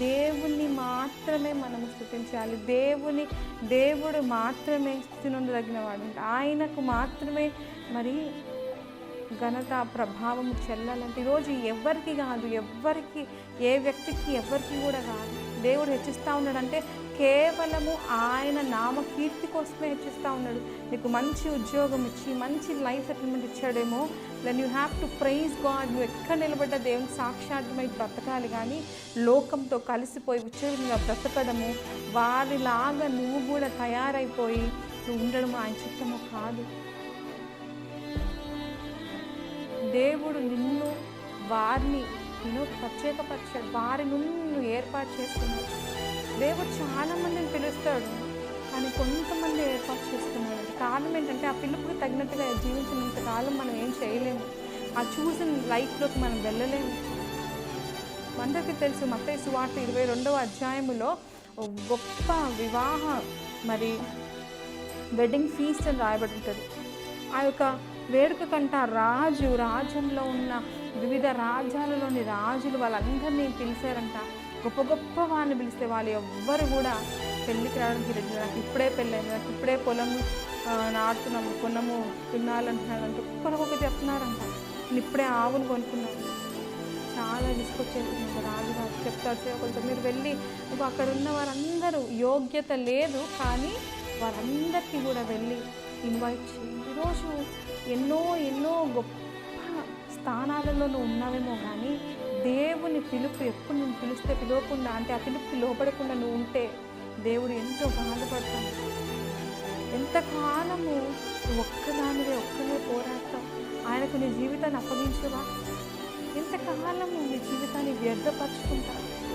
దేవుణ్ణి మాత్రమే మనం స్థుతించాలి. దేవుని దేవుడు మాత్రమే స్థుతినందదగిన వాడు ఆయనకు మాత్రమే మరి ఘనత ప్రభావం చెల్లాలంటే ఈరోజు ఎవరికి కాదు ఎవ్వరికి ఏ వ్యక్తికి ఎవరికి కూడా కాదు. దేవుడు హెచ్చిస్తూ ఉన్నాడంటే కేవలము ఆయన నామ కీర్తి కోసమే హెచ్చిస్తూ ఉన్నాడు. నీకు మంచి ఉద్యోగం ఇచ్చి మంచి life settlement ఇచ్చాడేమో. Then you have to praise God నువ్వు ఎక్కడ నిలబడ్డ దేవుని సాక్షాత్మై బ్రతకాలి కానీ లోకంతో కలిసిపోయి ఉద్యోగంగా బ్రతకడము. వారిలాగా నువ్వు కూడా తయారైపోయి నువ్వు ఉండడం ఆయన చిత్తము కాదు. దేవుడు నిన్ను వారిని నేను ప్రత్యేకపరిచాడు వారి నుండి ఏర్పాటు చేసుకున్నాడు దేవుడు చాలామందిని పిలుస్తాడు. కానీ కొంతమంది ఏర్పాటు చేసుకున్నాడు కారణం ఏంటంటే ఆ పిలుపుకి తగినట్టుగా జీవించినంత కాలం మనం ఏం చేయలేము. ఆ చూసిన లైఫ్లోకి మనం వెళ్ళలేము. అందరికీ తెలుసు మత్తయి సువార్త ఇరవై రెండవ అధ్యాయములో గొప్ప వివాహ మరి వెడ్డింగ్ ఫీస్ట్ అని రాయబడి ఉంటుంది. ఆ యొక్క వేడుక కంట రాజు రాజ్యంలో ఉన్న వివిధ రాజ్యాలలోని రాజులు వాళ్ళందరినీ పిలిచారంట. గొప్ప గొప్ప వాళ్ళని పిలిస్తే వాళ్ళు ఎవ్వరు కూడా పెళ్ళికి రావడానికి రెడీ నాకు ఇప్పుడే పెళ్ళైంది. నాకు ఇప్పుడే పొలం నాటుతున్నాము కొనము తినాలంటున్నారు అంటే ఒక్కరికొక చెప్తున్నారంట. నేను ఇప్పుడే ఆవును కొనుక్కున్నాను. చాలా తీసుకొచ్చేసింది రాజుగారు చెప్తారు సేవకులతో. మీరు వెళ్ళి అక్కడ ఉన్న వారందరూ యోగ్యత లేదు కానీ వారందరికీ కూడా వెళ్ళి ఇన్వైట్ చేయండి. ఈరోజు ఎన్నో ఎన్నో గొప్ప స్థానాలలో నువ్వు ఉన్నావేమో కానీ దేవుని పిలుపు ఎప్పుడు నువ్వు పిలిస్తే పిలవకుండా అంటే ఆ పిలుపుకి లోపడకుండా నువ్వు ఉంటే దేవుడు ఎంతో బాధపడతాడు. ఎంతకాలము నువ్వు ఒక్కదానివే ఒక్కనే పోరాడతావు. ఆయనకు నీ జీవితాన్ని అప్పగించవా? ఎంతకాలము నీ జీవితాన్ని వ్యర్థపరచుకుంటావు?